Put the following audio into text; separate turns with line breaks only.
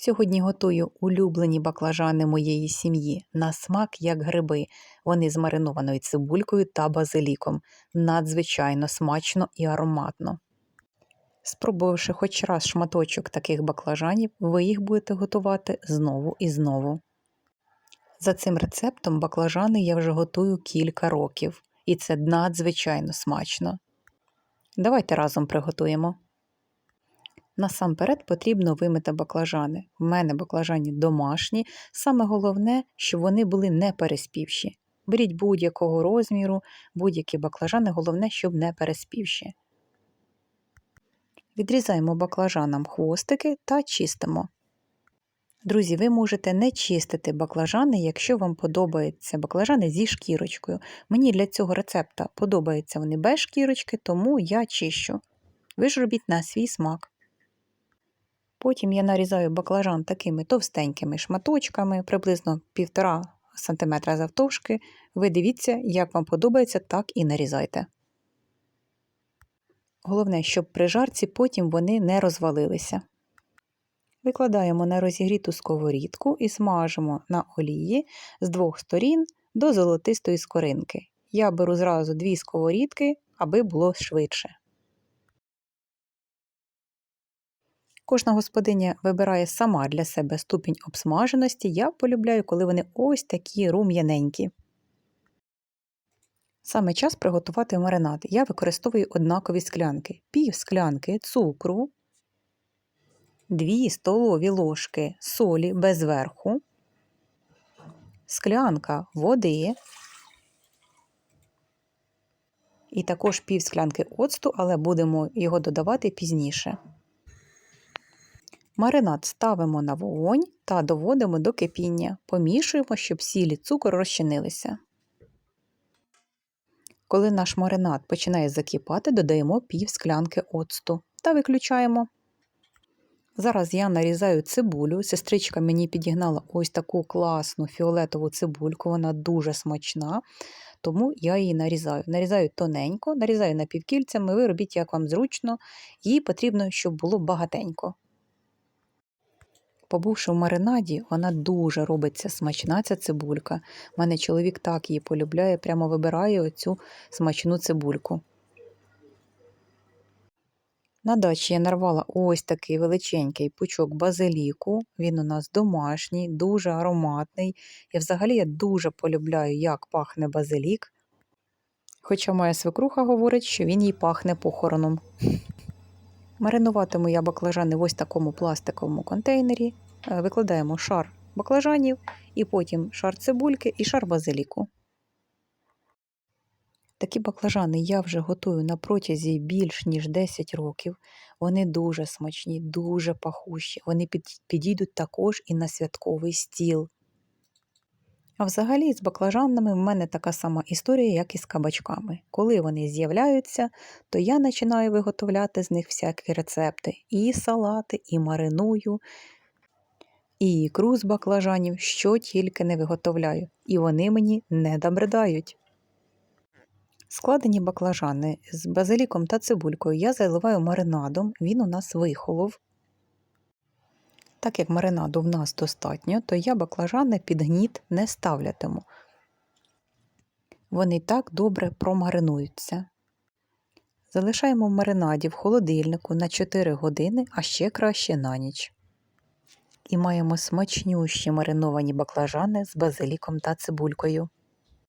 Сьогодні готую улюблені баклажани моєї сім'ї на смак як гриби. Вони з маринованою цибулькою та базиліком. Надзвичайно смачно і ароматно. Спробувавши хоч раз шматочок таких баклажанів, ви їх будете готувати знову і знову. За цим рецептом баклажани я вже готую кілька років, і це надзвичайно смачно. Давайте разом приготуємо. Насамперед потрібно вимити баклажани. В мене баклажані домашні. Саме головне, щоб вони були не переспівші. Беріть будь-якого розміру, будь-які баклажани, головне, щоб не переспівші. Відрізаємо баклажанам хвостики та чистимо. Друзі, ви можете не чистити баклажани, якщо вам подобаються баклажани зі шкірочкою. Мені для цього рецепта подобаються вони без шкірочки, тому я чищу. Ви ж робіть на свій смак. Потім я нарізаю баклажан такими товстенькими шматочками, приблизно 1,5 см завтовшки. Ви дивіться, як вам подобається, так і нарізайте. Головне, щоб при жарці потім вони не розвалилися. Викладаємо на розігріту сковорідку і смажимо на олії з двох сторін до золотистої скоринки. Я беру зразу дві сковорідки, аби було швидше. Кожна господиня вибирає сама для себе ступінь обсмаженості. Я полюбляю, коли вони ось такі рум'яненькі. Саме час приготувати маринад. Я використовую однакові склянки, пів склянки цукру, 2 столові ложки солі без верху, склянка води і також пів склянки оцту, але будемо його додавати пізніше. Маринад ставимо на вогонь та доводимо до кипіння. Помішуємо, щоб сіль і цукор розчинилися. Коли наш маринад починає закипати, додаємо пів склянки оцту та виключаємо. Зараз я нарізаю цибулю. Сестричка мені підігнала ось таку класну фіолетову цибульку, вона дуже смачна, тому я її нарізаю. Нарізаю тоненько, нарізаю напівкільцями, ви робіть, як вам зручно, їй потрібно, щоб було багатенько. Побувши в маринаді, вона дуже робиться смачна ця цибулька. У мене чоловік так її полюбляє, прямо вибирає оцю смачну цибульку. На дачі я нарвала ось такий величенький пучок базиліку. Він у нас домашній, дуже ароматний. І взагалі я дуже полюбляю, як пахне базилік. Хоча моя свекруха говорить, що він їй пахне похороном. Маринуватиму я баклажани в ось такому пластиковому контейнері. Викладаємо шар баклажанів, і потім шар цибульки і шар базиліку. Такі баклажани я вже готую на протязі більш ніж 10 років. Вони дуже смачні, дуже пахущі. Вони підійдуть також і на святковий стіл. А взагалі з баклажанами в мене така сама історія, як і з кабачками. Коли вони з'являються, то я починаю виготовляти з них всякі рецепти. І салати, і мариную, і ікру з баклажанів, що тільки не виготовляю. І вони мені не добридають. Складені баклажани з базиліком та цибулькою я заливаю маринадом, він у нас вихолов. Так як маринаду в нас достатньо, то я баклажани під гніт не ставлятиму. Вони так добре промаринуються. Залишаємо в маринаді в холодильнику на 4 години, а ще краще на ніч. І маємо смачнющі мариновані баклажани з базиліком та цибулькою.